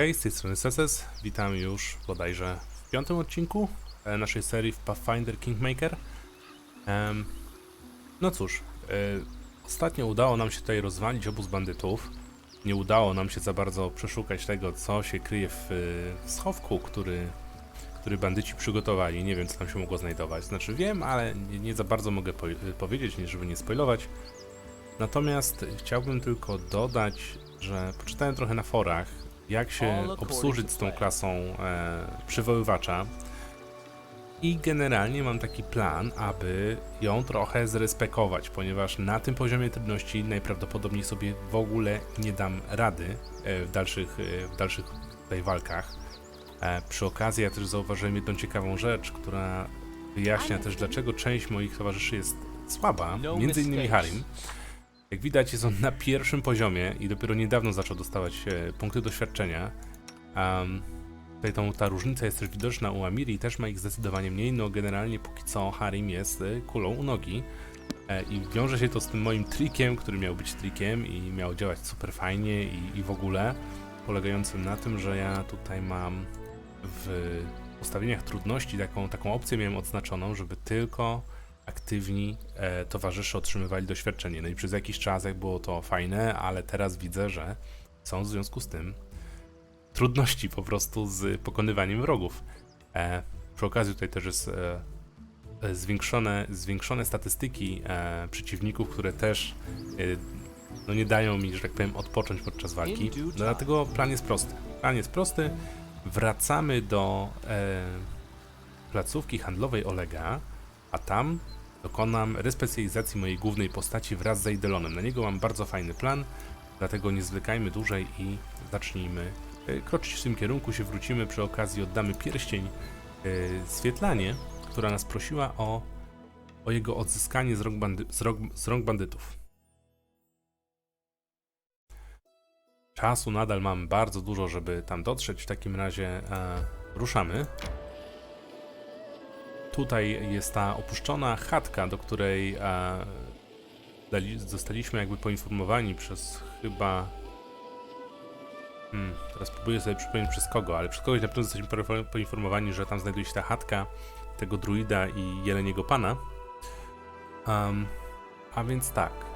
Hej, z tej strony Seses. Witam już bodajże w piątym odcinku e, naszej serii w Pathfinder Kingmaker. No cóż, e, ostatnio udało nam się tutaj rozwalić obóz bandytów. Nie udało nam się za bardzo przeszukać tego, co się kryje w, e, schowku, który, który bandyci przygotowali. Nie wiem, co tam się mogło znajdować. Znaczy wiem, ale nie, za bardzo mogę po, powiedzieć, żeby nie spoilować. Natomiast chciałbym tylko dodać, że poczytałem trochę na forach, jak się obsłużyć z tą klasą e, przywoływacza. I generalnie mam taki plan, aby ją trochę zrespekować, ponieważ na tym poziomie trudności najprawdopodobniej sobie w ogóle nie dam rady e, w dalszych, e, w dalszych tutaj walkach. E, przy okazji ja też zauważyłem jedną ciekawą rzecz, która wyjaśnia też dlaczego część moich towarzyszy jest słaba, No między innymi. Harim. Jak widać jest on na pierwszym poziomie i dopiero niedawno zaczął dostawać e, punkty doświadczenia. Um, tutaj tą, ta różnica jest też widoczna u Amiri, też ma ich zdecydowanie mniej, no generalnie póki co Harim jest e, kulą u nogi. E, I wiąże się to z tym moim trikiem, który miał być trikiem i miał działać super fajnie i, i w ogóle, polegającym na tym, że ja tutaj mam w ustawieniach trudności taką, taką opcję miałem odznaczoną, żeby tylko aktywni e, towarzysze otrzymywali doświadczenie. No i przez jakiś czas jak było to fajne, ale teraz widzę, że są w związku z tym trudności po prostu z pokonywaniem wrogów. E, przy okazji tutaj też jest e, e, zwiększone, zwiększone statystyki e, przeciwników, które też e, no nie dają mi, że tak powiem, odpocząć podczas walki. No, dlatego plan jest prosty. Plan jest prosty. Wracamy do e, placówki handlowej Olega, a tam dokonam respecjalizacji mojej głównej postaci wraz z Eidelonem. Na niego mam bardzo fajny plan, dlatego nie zwlekajmy dłużej i zacznijmy e, kroczyć w tym kierunku. Się wrócimy, przy okazji oddamy pierścień e, Swietlanie, która nas prosiła o, o jego odzyskanie z rąk, bandy, z, rąk, z rąk bandytów. Czasu nadal mam bardzo dużo, żeby tam dotrzeć. W takim razie e, ruszamy. Tutaj jest ta opuszczona chatka, do której e, zostaliśmy jakby poinformowani przez chyba. Hmm, teraz próbuję sobie przypomnieć przez kogo, ale przez kogoś na pewno zostaliśmy poinfo- poinformowani, że tam znajduje się ta chatka tego druida i jeleniego pana. Um, a więc tak.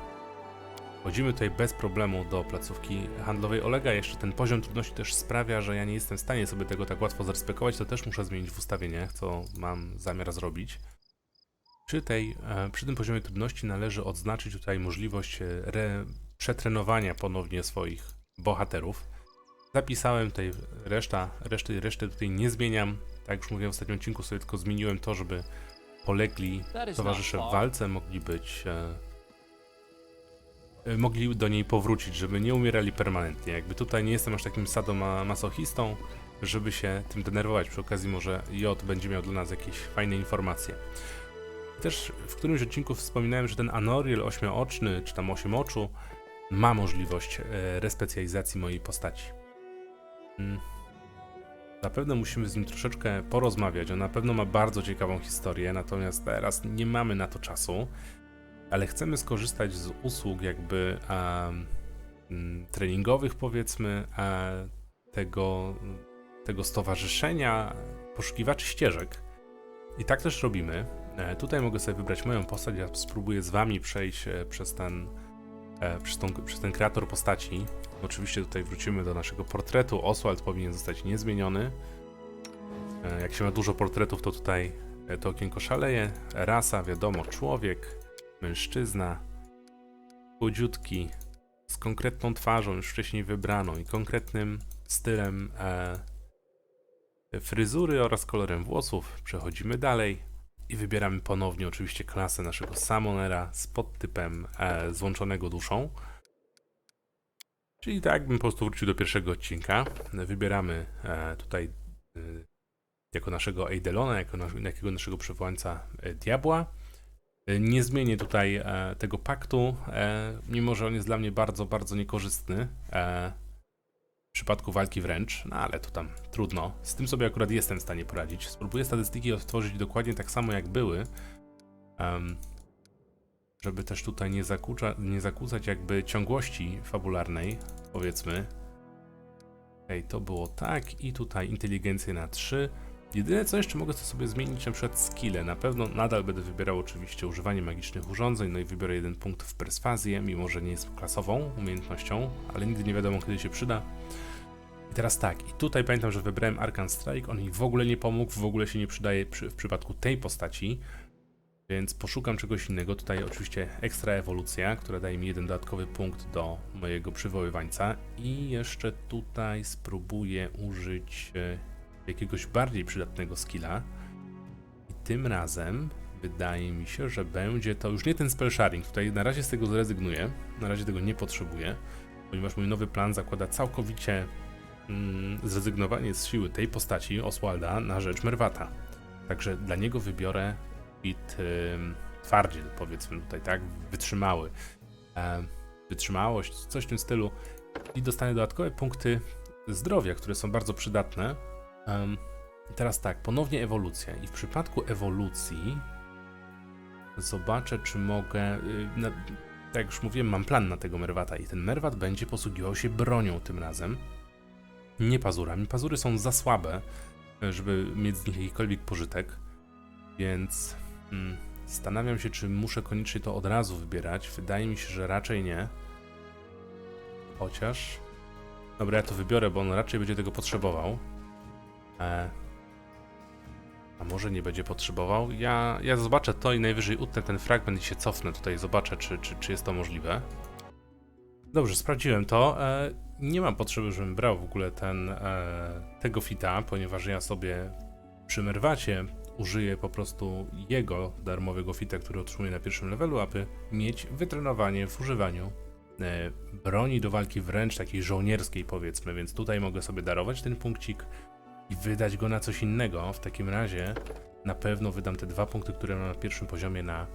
Wchodzimy tutaj bez problemu do placówki handlowej Olega. Jeszcze ten poziom trudności też sprawia, że ja nie jestem w stanie sobie tego tak łatwo zarespekować. To też muszę zmienić w ustawieniach, co mam zamiar zrobić. Przy, tej, e, przy tym poziomie trudności należy odznaczyć tutaj możliwość e, re, przetrenowania ponownie swoich bohaterów. Zapisałem tutaj reszta, reszty, reszty tutaj nie zmieniam. Tak jak już mówiłem w ostatnim odcinku, sobie tylko zmieniłem to, żeby polegli towarzysze w walce mogli być. E, mogli do niej powrócić, żeby nie umierali permanentnie. Jakby tutaj nie jestem aż takim sadomasochistą, żeby się tym denerwować. Przy okazji może J będzie miał dla nas jakieś fajne informacje. Też w którymś odcinku wspominałem, że ten Anoriel ośmiooczny, czy tam osiem oczu, ma możliwość e, respecjalizacji mojej postaci. Mm. Zapewne musimy z nim troszeczkę porozmawiać. On na pewno ma bardzo ciekawą historię, natomiast teraz nie mamy na to czasu, ale chcemy skorzystać z usług jakby mm, treningowych, powiedzmy, tego, tego stowarzyszenia poszukiwaczy ścieżek. I tak też robimy. E, tutaj mogę sobie wybrać moją postać, ja spróbuję z wami przejść e, przez ten, e, przez, tą, przez ten kreator postaci. Oczywiście tutaj wrócimy do naszego portretu. Oswald powinien zostać niezmieniony. Jak się ma dużo portretów, to tutaj to okienko szaleje. Rasa, wiadomo, człowiek, mężczyzna, chudziutki, z konkretną twarzą, już wcześniej wybraną i konkretnym stylem e, fryzury oraz kolorem włosów. Przechodzimy dalej i wybieramy ponownie oczywiście klasę naszego Samonera z podtypem e, złączonego duszą. Czyli tak jakbym po prostu wrócił do pierwszego odcinka. Wybieramy e, tutaj e, jako naszego Eidelona, jako nas, jakiego naszego przywołańca e, diabła. E, Nie zmienię tutaj e, tego paktu, e, mimo że on jest dla mnie bardzo, bardzo niekorzystny. W przypadku walki wręcz, no ale to tam trudno. Z tym sobie akurat jestem w stanie poradzić. Spróbuję statystyki odtworzyć dokładnie tak samo jak były, żeby też tutaj nie, zakucza, nie zakłócać jakby ciągłości fabularnej, powiedzmy. Okej, to było tak i tutaj inteligencję na 3. Jedyne co jeszcze mogę to sobie zmienić na przykład skille. Na pewno nadal będę wybierał oczywiście używanie magicznych urządzeń, no i wybiorę jeden punkt w perswazję, mimo że nie jest klasową umiejętnością, ale nigdy nie wiadomo kiedy się przyda. I teraz tak, i tutaj pamiętam, że wybrałem Arcan Strike, on mi w ogóle nie pomógł, w ogóle się nie przydaje przy, w przypadku tej postaci, więc poszukam czegoś innego. Tutaj oczywiście ekstra ewolucja, która daje mi jeden dodatkowy punkt do mojego przywoływańca i jeszcze tutaj spróbuję użyć e, jakiegoś bardziej przydatnego skilla i tym razem wydaje mi się, że będzie to już nie ten spell sharing. Tutaj na razie z tego zrezygnuję, na razie tego nie potrzebuję, ponieważ mój nowy plan zakłada całkowicie mm, zrezygnowanie z siły tej postaci Oswalda na rzecz Merwata. Także dla niego wybiorę bit ym, twardziel, powiedzmy tutaj, tak? Wytrzymały. E, wytrzymałość, coś w tym stylu. I dostanę dodatkowe punkty zdrowia, które są bardzo przydatne. I teraz tak, ponownie ewolucja. I w przypadku ewolucji zobaczę, czy mogę. y, Na, tak jak już mówiłem, mam plan na tego Merwata i ten Merwat będzie posługiwał się bronią tym razem. Nie pazurami. Pazury są za słabe, żeby mieć z nich jakikolwiek pożytek. Więc mm, zastanawiam się, czy muszę koniecznie to od razu wybierać. Wydaje mi się, że raczej nie. Chociaż. Dobra, ja to wybiorę, bo on raczej będzie tego potrzebował. E, a może nie będzie potrzebował? Ja, ja zobaczę to i najwyżej utnę ten fragment i się cofnę tutaj, zobaczę, czy, czy, czy jest to możliwe. Dobrze, sprawdziłem to. E, nie mam potrzeby, żebym brał w ogóle ten, e, tego fita, ponieważ ja sobie przy Merwacie użyję po prostu jego darmowego fita, który otrzymuję na pierwszym levelu, aby mieć wytrenowanie w używaniu e, broni do walki wręcz takiej żołnierskiej powiedzmy, więc tutaj mogę sobie darować ten punkcik i wydać go na coś innego. W takim razie na pewno wydam te dwa punkty, które mam na pierwszym poziomie na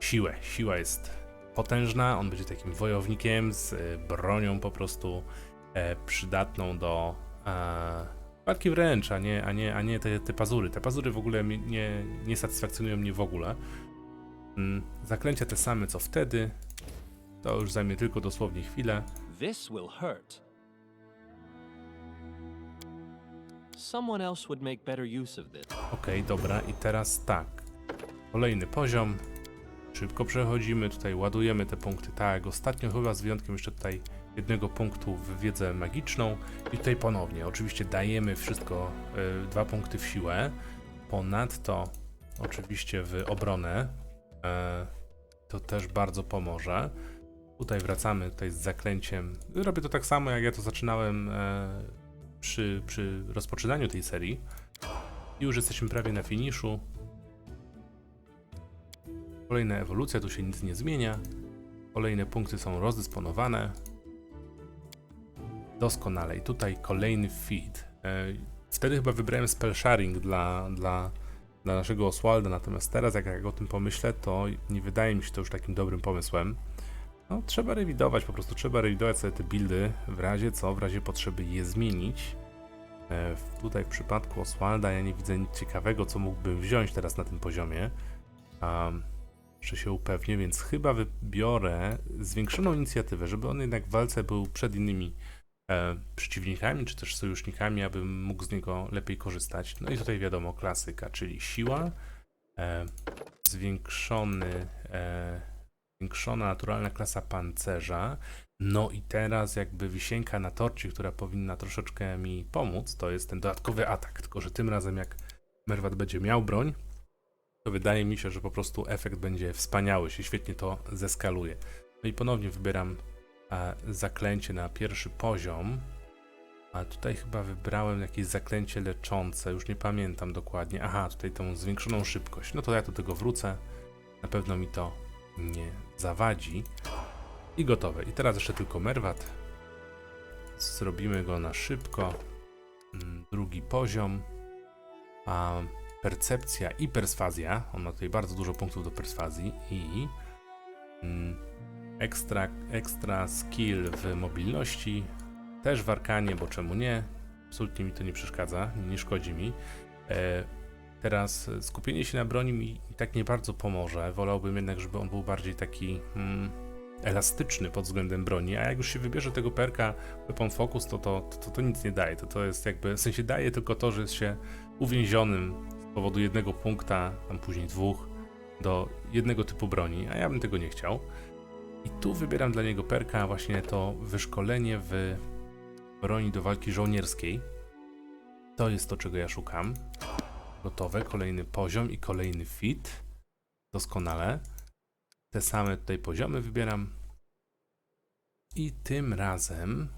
siłę. Siła jest potężna, on będzie takim wojownikiem z e, bronią po prostu e, przydatną do e, walki wręcz, a nie, a nie, a nie te, te pazury. Te pazury w ogóle nie, nie satysfakcjonują mnie w ogóle. Mm, Zaklęcia te same co wtedy. To już zajmie tylko dosłownie chwilę. This will hurt. Someone else would make better use of this. Okej, dobra, i teraz tak. Kolejny poziom. Szybko przechodzimy, tutaj ładujemy te punkty. Tak, ostatnio chyba z wyjątkiem jeszcze tutaj jednego punktu w wiedzę magiczną. I tutaj ponownie, oczywiście dajemy wszystko, y, dwa punkty w siłę. Ponadto oczywiście w obronę. E, to też bardzo pomoże. Tutaj wracamy tutaj z zaklęciem. Robię to tak samo, jak ja to zaczynałem e, przy, przy rozpoczynaniu tej serii. Już jesteśmy prawie na finiszu. Kolejna ewolucja, tu się nic nie zmienia. Kolejne punkty są rozdysponowane. Doskonale. I tutaj kolejny feed. E, Wtedy chyba wybrałem spell sharing dla, dla, dla naszego Oswalda, natomiast teraz jak, jak o tym pomyślę, to nie wydaje mi się to już takim dobrym pomysłem. No, trzeba rewidować, po prostu trzeba rewidować sobie te buildy, w razie co, w razie potrzeby je zmienić. E, Tutaj w przypadku Oswalda ja nie widzę nic ciekawego, co mógłbym wziąć teraz na tym poziomie. Um, że się upewnię, więc chyba wybiorę zwiększoną inicjatywę, żeby on jednak w walce był przed innymi e, przeciwnikami, czy też sojusznikami, abym mógł z niego lepiej korzystać. No i tutaj wiadomo, klasyka, czyli siła, e, zwiększony, e, zwiększona naturalna klasa pancerza, no i teraz jakby wisienka na torcie, która powinna troszeczkę mi pomóc, to jest ten dodatkowy atak, tylko że tym razem jak Merwat będzie miał broń, to wydaje mi się, że po prostu efekt będzie wspaniały, się świetnie to zeskaluje. No i ponownie wybieram e, zaklęcie na pierwszy poziom, a tutaj chyba wybrałem jakieś zaklęcie leczące, już nie pamiętam dokładnie. Aha, tutaj tą zwiększoną szybkość. No to ja do tego wrócę, na pewno mi to nie zawadzi. I gotowe. I teraz jeszcze tylko Merwat. Zrobimy go na szybko. Mm, Drugi poziom. A percepcja i perswazja. On ma tutaj bardzo dużo punktów do perswazji i mm, ekstra, ekstra skill w mobilności. Też w arkanie, bo czemu nie? Absolutnie mi to nie przeszkadza, nie szkodzi mi. Teraz skupienie się na broni mi tak nie bardzo pomoże. Wolałbym jednak, żeby on był bardziej taki mm, elastyczny pod względem broni, a jak już się wybierze tego perka Weapon Focus, to to, to, to nic nie daje. To, to jest jakby, w sensie daje tylko to, że jest się uwięzionym z powodu jednego punkta, tam później dwóch, do jednego typu broni, a ja bym tego nie chciał. I tu wybieram dla niego perka właśnie to wyszkolenie w broni do walki żołnierskiej. To jest to, czego ja szukam. Gotowe, kolejny poziom i kolejny fit. Doskonale. Te same tutaj poziomy wybieram. I tym razem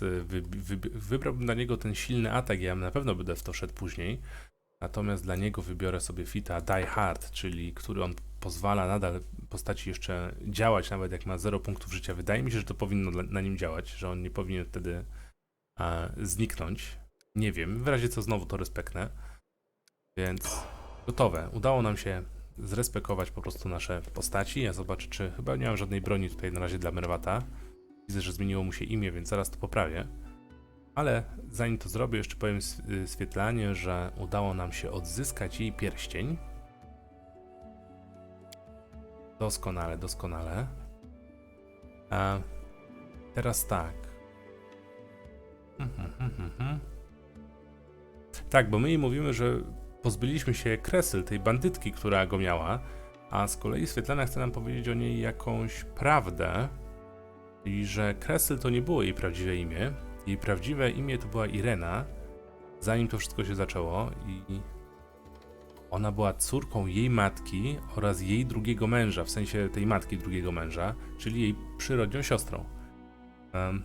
wy, wy, wybrałbym dla niego ten silny atak. Ja na pewno będę w to szedł później. Natomiast dla niego wybiorę sobie fita Die Hard, czyli który on pozwala nadal postaci jeszcze działać, nawet jak ma 0 punktów życia. Wydaje mi się, że to powinno na nim działać, że on nie powinien wtedy a, zniknąć. Nie wiem, w razie co znowu to respeknę. Więc gotowe. Udało nam się zrespekować po prostu nasze postaci. Ja zobaczę, czy chyba nie mam żadnej broni tutaj na razie dla Merwata. Widzę, że zmieniło mu się imię, więc zaraz to poprawię. Ale zanim to zrobię, jeszcze powiem S- y, Swietlanie, że udało nam się odzyskać jej pierścień. Doskonale, doskonale. A teraz tak. Mhm, mhm, mhm. Tak, bo my jej mówimy, że pozbyliśmy się Kresyl, tej bandytki, która go miała, a z kolei Swietlana chce nam powiedzieć o niej jakąś prawdę, i że Kresyl to nie było jej prawdziwe imię. Jej prawdziwe imię to była Irena, zanim to wszystko się zaczęło i ona była córką jej matki oraz jej drugiego męża, w sensie tej matki drugiego męża, czyli jej przyrodnią siostrą. Em,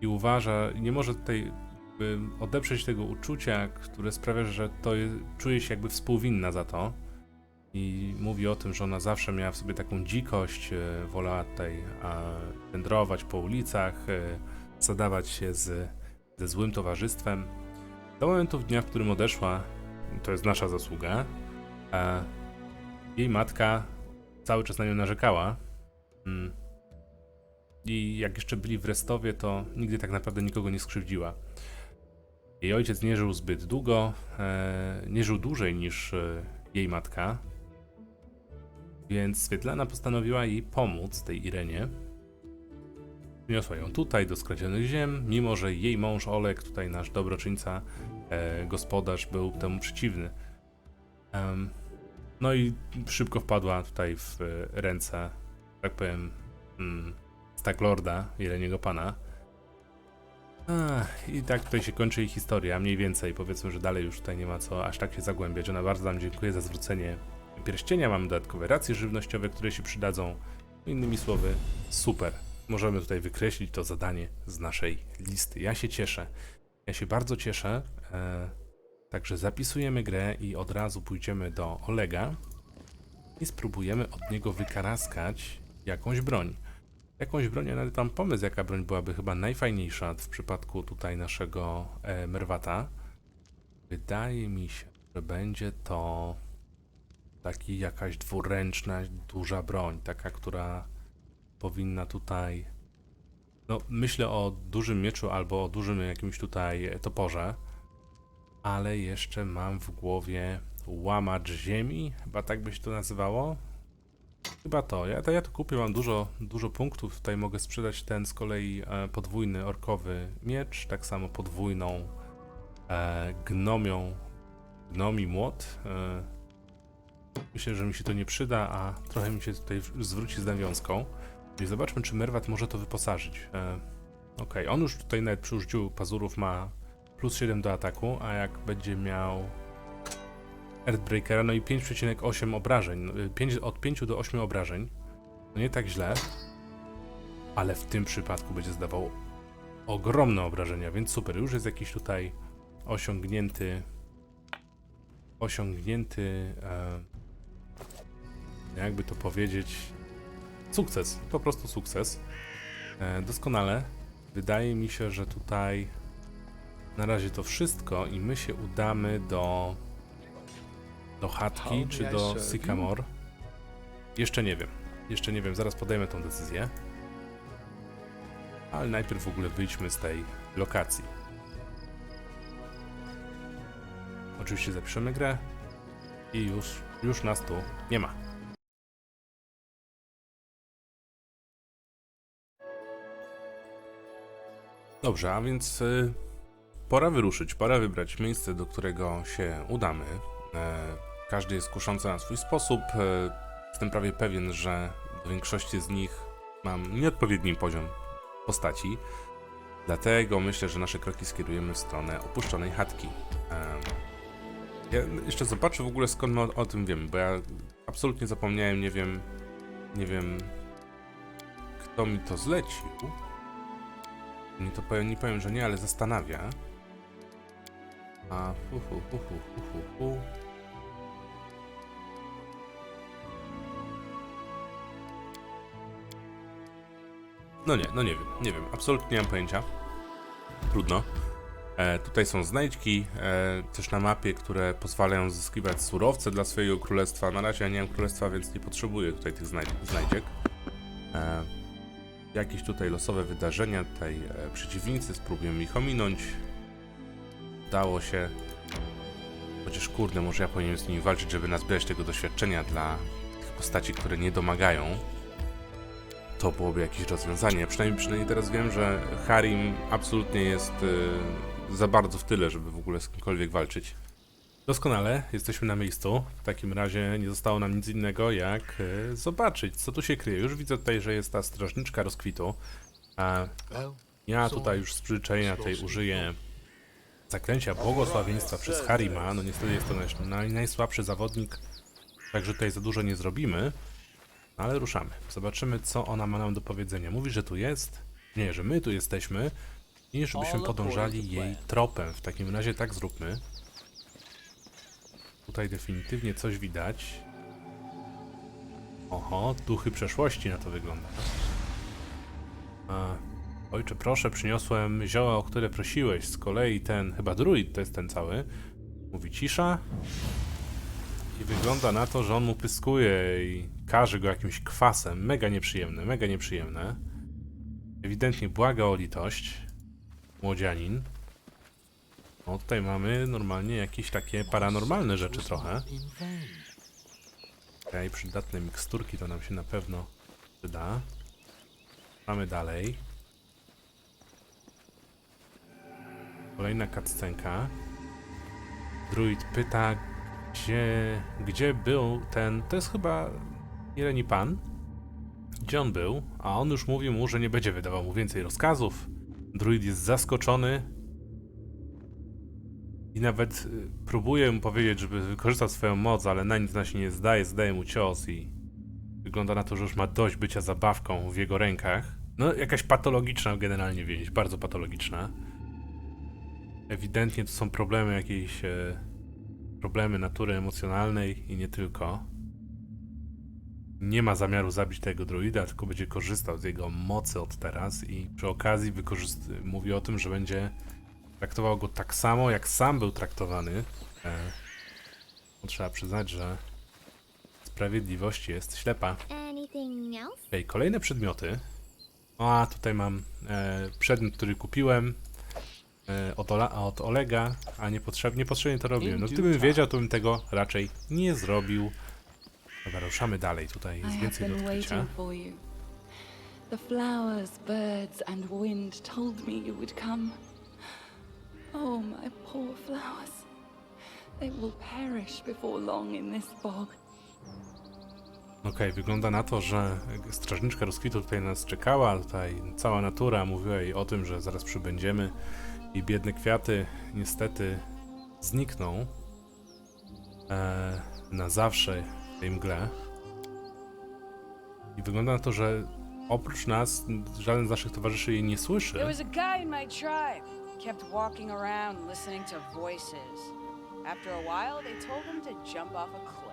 I uważa, nie może tutaj jakby odeprzeć tego uczucia, które sprawia, że to czuje się jakby współwinna za to. I mówi o tym, że ona zawsze miała w sobie taką dzikość, e, wolała tutaj wędrować po ulicach, e, zadawać się z, ze złym towarzystwem. Do momentu dnia, w którym odeszła, to jest nasza zasługa, jej matka cały czas na nią narzekała. Mm. I jak jeszcze byli w Restowie, to nigdy tak naprawdę nikogo nie skrzywdziła. Jej ojciec nie żył zbyt długo, e, nie żył dłużej niż e, jej matka, więc Swietlana postanowiła jej pomóc, tej Irenie. Przyniosła ją tutaj, do skradzionych ziem, mimo że jej mąż Olek, tutaj nasz dobroczyńca, e, gospodarz, był temu przeciwny. No i szybko wpadła tutaj w ręce, tak powiem, mm, Staklorda, Jeleniego Pana. I tak tutaj się kończy jej historia, mniej więcej. Powiedzmy, że dalej już tutaj nie ma co aż tak się zagłębiać. Ona bardzo nam dziękuję za zwrócenie pierścienia. Mamy dodatkowe racje żywnościowe, które się przydadzą. Innymi słowy, super. Możemy tutaj wykreślić to zadanie z naszej listy. Ja się cieszę. Ja się bardzo cieszę. E, także zapisujemy grę i od razu pójdziemy do Olega i spróbujemy od niego wykaraskać jakąś broń. Jakąś broń, ja nawet mam pomysł, jaka broń byłaby chyba najfajniejsza w przypadku tutaj naszego e, Merwata. Wydaje mi się, że będzie to taki jakaś dwuręczna, duża broń, taka, która powinna tutaj. No, myślę o dużym mieczu albo o dużym jakimś tutaj toporze, ale jeszcze mam w głowie łamacz ziemi, chyba tak by się to nazywało. Chyba to. Ja to, ja kupię, mam dużo, dużo punktów. Tutaj mogę sprzedać ten z kolei e, podwójny orkowy miecz, tak samo podwójną e, gnomią, gnomi młot. E, myślę, że mi się to nie przyda, a trochę mi się tutaj zwróci z nawiązką. I zobaczmy, czy Merwat może to wyposażyć. E, Okej, on już tutaj nawet przy użyciu pazurów ma plus 7 do ataku, a jak będzie miał Earthbreakera, no i 5,8 obrażeń. no, y, 5, od 5 do 8 obrażeń. To nie tak źle, ale w tym przypadku będzie zdawał ogromne obrażenia, więc super. Już jest jakiś tutaj osiągnięty osiągnięty e, jakby to powiedzieć sukces, po prostu sukces. E, doskonale. Wydaje mi się, że tutaj na razie to wszystko i my się udamy do do chatki czy do Sycamore? Jeszcze nie wiem. Jeszcze nie wiem, zaraz podejmę tą decyzję. Ale najpierw w ogóle wyjdźmy z tej lokacji. Oczywiście zapiszemy grę i już, już nas tu nie ma. Dobrze, a więc y, pora wyruszyć, pora wybrać miejsce, do którego się udamy. E, E, każdy jest kuszący na swój sposób. E, jestem prawie pewien, że do większości z nich mam nieodpowiedni poziom postaci. Dlatego myślę, że nasze kroki skierujemy w stronę opuszczonej chatki. Em, ja jeszcze zobaczę w ogóle skąd my o, o tym wiemy, bo ja absolutnie zapomniałem, nie wiem, nie wiem, kto mi to zlecił. Nie to powiem, nie powiem, że nie, ale zastanawia. A hu, hu, hu. No nie, no nie wiem, nie wiem, absolutnie nie mam pojęcia. Trudno. E, tutaj są znajdźki, e, też na mapie, które pozwalają zyskiwać surowce dla swojego królestwa. Na razie ja nie mam królestwa, więc nie potrzebuję tutaj tych znajdź znajdziek. E, jakieś tutaj losowe wydarzenia, tutaj e, przeciwnicy, spróbujemy ich ominąć. Udało się. Chociaż kurde, może ja powinienem z nimi walczyć, żeby nazbierać tego doświadczenia dla tych postaci, które nie domagają. To byłoby jakieś rozwiązanie. Przynajmniej, przynajmniej teraz wiem, że Harim absolutnie jest e, za bardzo w tyle, żeby w ogóle z kimkolwiek walczyć. Doskonale, jesteśmy na miejscu. W takim razie nie zostało nam nic innego, jak e, zobaczyć, co tu się kryje. Już widzę tutaj, że jest ta strażniczka rozkwitu. A ja tutaj już z przyzwyczajenia tej użyję zaklęcia błogosławieństwa przez Harima. No niestety jest to naj, naj, najsłabszy zawodnik, także tutaj za dużo nie zrobimy. Ale ruszamy. Zobaczymy, co ona ma nam do powiedzenia. Mówi, że tu jest. Nie, że my tu jesteśmy. I żebyśmy podążali jej tropem. W takim razie tak zróbmy. Tutaj definitywnie coś widać. Oho, duchy przeszłości na to wygląda. A, ojcze, proszę, przyniosłem zioła, o które prosiłeś. Z kolei ten, chyba druid to jest ten cały. Mówi cisza. I wygląda na to, że on mu pyskuje i każe go jakimś kwasem. Mega nieprzyjemne, mega nieprzyjemne. Ewidentnie błaga o litość. Młodzianin. No tutaj mamy normalnie jakieś takie paranormalne rzeczy trochę. Okej, przydatne miksturki to nam się na pewno przyda. Mamy dalej. Kolejna cutscenka. Druid pyta, gdzie, gdzie był ten... To jest chyba Jeleni Pan. Gdzie on był? A on już mówi mu, że nie będzie wydawał mu więcej rozkazów. Druid jest zaskoczony, i nawet y, próbuje mu powiedzieć, żeby wykorzystał swoją moc, ale na nic na się nie zdaje, zdaje mu cios i wygląda na to, że już ma dość bycia zabawką w jego rękach. No, jakaś patologiczna generalnie więź, bardzo patologiczna. Ewidentnie to są problemy jakieś, e, problemy natury emocjonalnej i nie tylko. Nie ma zamiaru zabić tego druida, tylko będzie korzystał z jego mocy od teraz i przy okazji wykorzyst- mówi o tym, że będzie traktował go tak samo, jak sam był traktowany. E, no, trzeba przyznać, że sprawiedliwość jest ślepa. Okej, kolejne przedmioty. A, tutaj mam e, przedmiot, który kupiłem od, Ola, od Olega, a niepotrzebnie, niepotrzebnie to robiłem. No gdybym wiedział, to bym tego raczej nie zrobił. Dobra, ruszamy dalej. Tutaj jest więcej do odkrycia. The flowers, birds, and wind told me you would come. Oh, my poor flowers. They will perish before long in this bog. Okej, wygląda na to, że strażniczka rozkwitu tutaj nas czekała, tutaj cała natura mówiła jej o tym, że zaraz przybędziemy i biedne kwiaty niestety znikną e, na zawsze w tej mgle. I wygląda na to, że oprócz nas żaden z naszych towarzyszy jej nie słyszy. There was a guy in my tribe. Kept walking around listening to voices. After a while, they told him to jump off a cliff.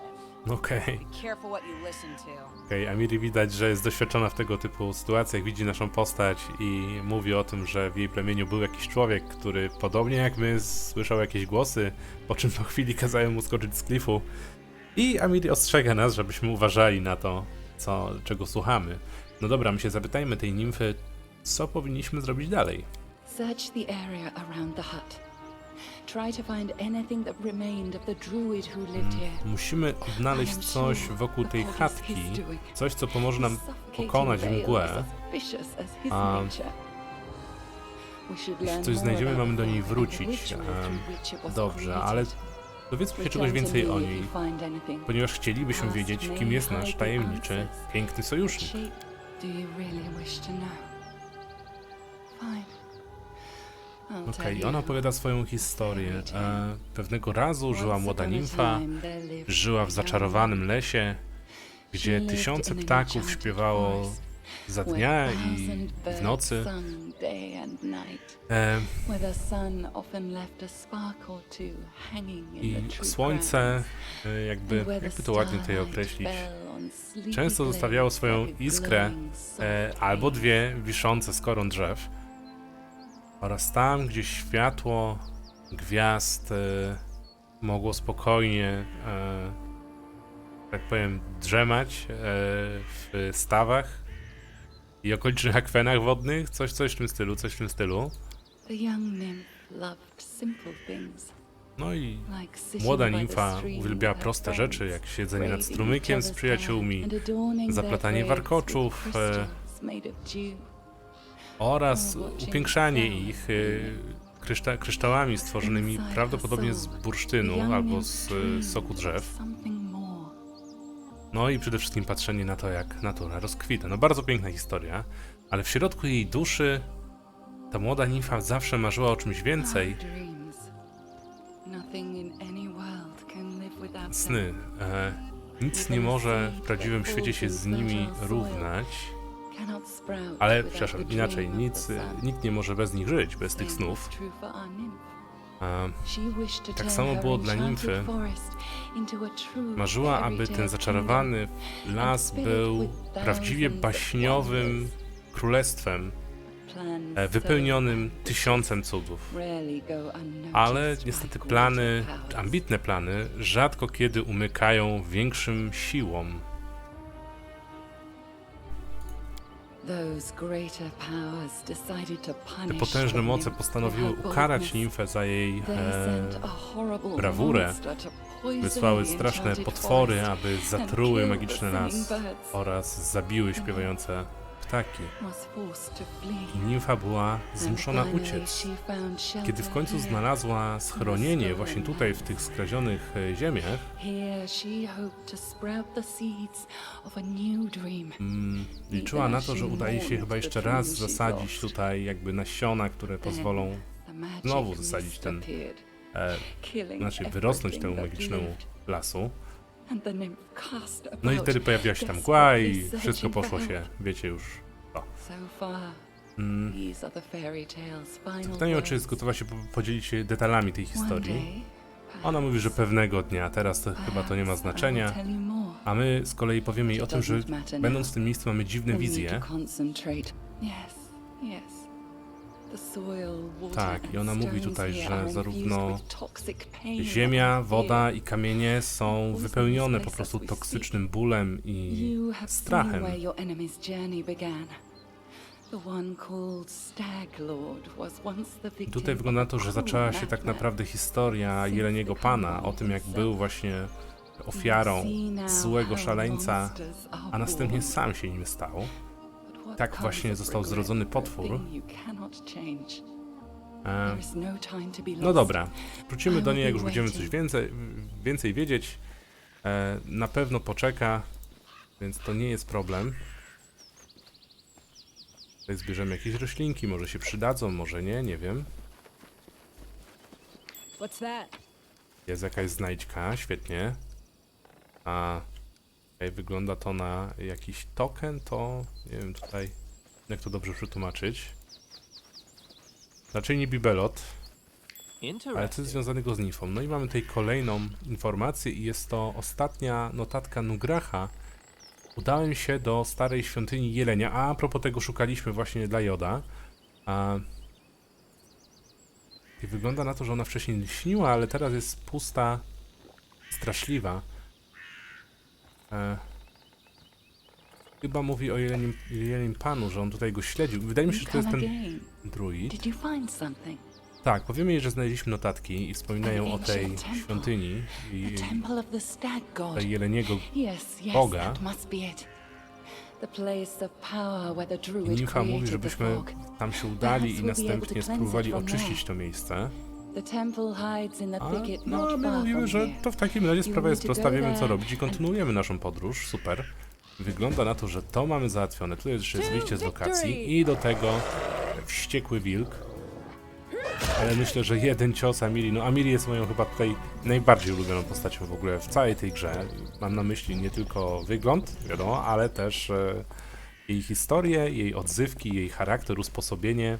Okej. Be careful what you listen to. Okej, Amiri widać, że jest doświadczona w tego typu sytuacjach, widzi naszą postać i mówi o tym, że w jej plemieniu był jakiś człowiek, który podobnie jak my słyszał jakieś głosy, po czym po chwili kazałem mu skoczyć z klifu. I Amiri ostrzega nas, żebyśmy uważali na to, co, czego słuchamy. No dobra, my się zapytajmy tej nimfy, co powinniśmy zrobić dalej. Search the area around the hut. Try to find anything that remained of the druid who lived here. Musimy odnaleźć coś wokół tej chatki, coś, co pomoże nam pokonać mgłę. A- Jeśli coś znajdziemy, mamy do niej wrócić. was Dobrze, ale dowiedzmy się czegoś więcej o niej, ponieważ chcielibyśmy wiedzieć, kim jest nasz tajemniczy, piękny sojusznik. Fine. Okej, tell ona you. opowiada swoją historię. E, pewnego razu żyła młoda nimfa, żyła w zaczarowanym lesie, gdzie tysiące ptaków śpiewało za dnia i w nocy. E, I słońce, e, jakby, jakby to ładnie tutaj określić, często zostawiało swoją iskrę, e, albo dwie wiszące z drzew. Oraz tam, gdzie światło gwiazd e, mogło spokojnie, e, tak powiem, drzemać e, w stawach i okolicznych akwenach wodnych, coś, coś w tym stylu, coś w tym stylu. No i młoda nimfa uwielbiała proste rzeczy, jak siedzenie nad strumykiem z przyjaciółmi zaplatanie warkoczów, oraz upiększanie ich kryszta kryształami stworzonymi prawdopodobnie z bursztynu albo z dreamed soku drzew. No i przede wszystkim patrzenie na to, jak natura rozkwita. No bardzo piękna historia, ale w środku jej duszy ta młoda nimfa zawsze marzyła o czymś więcej. Sny. E, nic nie może w prawdziwym świecie się z nimi równać. Ale, przepraszam, inaczej, nic, nikt nie może bez nich żyć, bez tych snów. to Tak samo było dla nimfy. a marzyła, aby ten zaczarowany las był prawdziwie baśniowym królestwem, e, wypełnionym tysiącem cudów. Ale niestety plany, ambitne plany, rzadko kiedy umykają większym siłom. Te potężne moce postanowiły ukarać nimfę za jej e, brawurę. wysłały straszne potwory, aby zatruły magiczny las oraz zabiły śpiewające ptaki. Nimfa była zmuszona uciec. Kiedy w końcu znalazła schronienie właśnie tutaj, w tych skradzionych e, ziemiach, mm, liczyła na to, że udaje się chyba jeszcze raz zasadzić tutaj jakby nasiona, które pozwolą znowu zasadzić ten, e, znaczy wyrosnąć temu magicznemu lasu. No i wtedy pojawiła się tam mgła i wszystko poszło się, wiecie już. O. Mm, tales' final Pytanie, czy jest gotowa się po- podzielić się detalami tej historii. Ona mówi, że pewnego dnia, teraz to chyba to nie ma znaczenia. A my z kolei powiemy jej o tym, że będąc w tym miejscu mamy dziwne wizje. Yes, yes. Tak, i ona mówi tutaj, że zarówno Ziemia, woda i kamienie są wypełnione po prostu toksycznym bólem i strachem. Tutaj wygląda na to, że zaczęła się tak naprawdę historia Jeleniego Pana, o tym jak był właśnie ofiarą złego szaleńca, a następnie sam się nim stał. Tak właśnie został zrodzony potwór. E, No dobra, wrócimy do niej, jak już będziemy coś więcej, więcej wiedzieć. E, na pewno poczeka, więc to nie jest problem. Tutaj zbierzemy jakieś roślinki, może się przydadzą, może nie, nie wiem. Jest jakaś znajdźka, świetnie. A tutaj wygląda to na jakiś token, to nie wiem tutaj jak to dobrze przetłumaczyć. Raczej nie bibelot, ale coś związanego z nimfą. No i mamy tutaj kolejną informację i jest to ostatnia notatka Nugracha. Udałem się do starej świątyni Jelenia, a a propos tego szukaliśmy właśnie dla Joda. A... I wygląda na to, że ona wcześniej lśniła, ale teraz jest pusta, straszliwa. E... Chyba mówi o Jelenim, Jelenim Panu, że on tutaj go śledził. Wydaje mi się, że to jest ten druid. Tak, powiemy jej, że znaleźliśmy notatki i wspominają o tej świątyni i tej jeleniego Boga. I Nimfa mówi, żebyśmy tam się udali i następnie spróbowali oczyścić to miejsce. A, no, a my mówimy, że to w takim razie sprawa jest prosta, wiemy co robić i kontynuujemy naszą podróż, super. Wygląda na to, że to mamy załatwione. Tu jeszcze jest wyjście z lokacji i do tego wściekły wilk. Ale myślę, że jeden cios Amiri, no Amiri jest moją chyba tutaj najbardziej ulubioną postacią w ogóle w całej tej grze. Mam na myśli nie tylko wygląd, wiadomo, ale też e, jej historię, jej odzywki, jej charakter, usposobienie.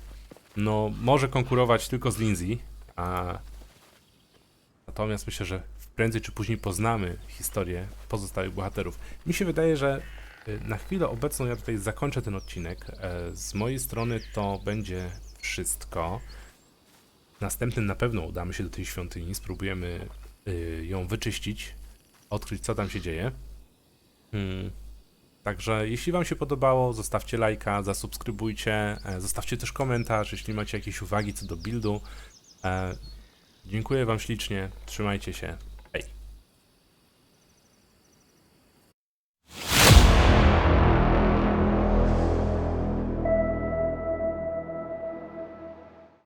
No, może konkurować tylko z Lindsay, a Natomiast myślę, że prędzej czy później poznamy historię pozostałych bohaterów. Mi się wydaje, że y, na chwilę obecną ja tutaj zakończę ten odcinek. E, Z mojej strony to będzie wszystko. Następnym na pewno udamy się do tej świątyni, spróbujemy y, ją wyczyścić, odkryć co tam się dzieje. Hmm. Także jeśli Wam się podobało, zostawcie lajka, zasubskrybujcie, e, zostawcie też komentarz, jeśli macie jakieś uwagi co do buildu. E, Dziękuję Wam ślicznie, trzymajcie się,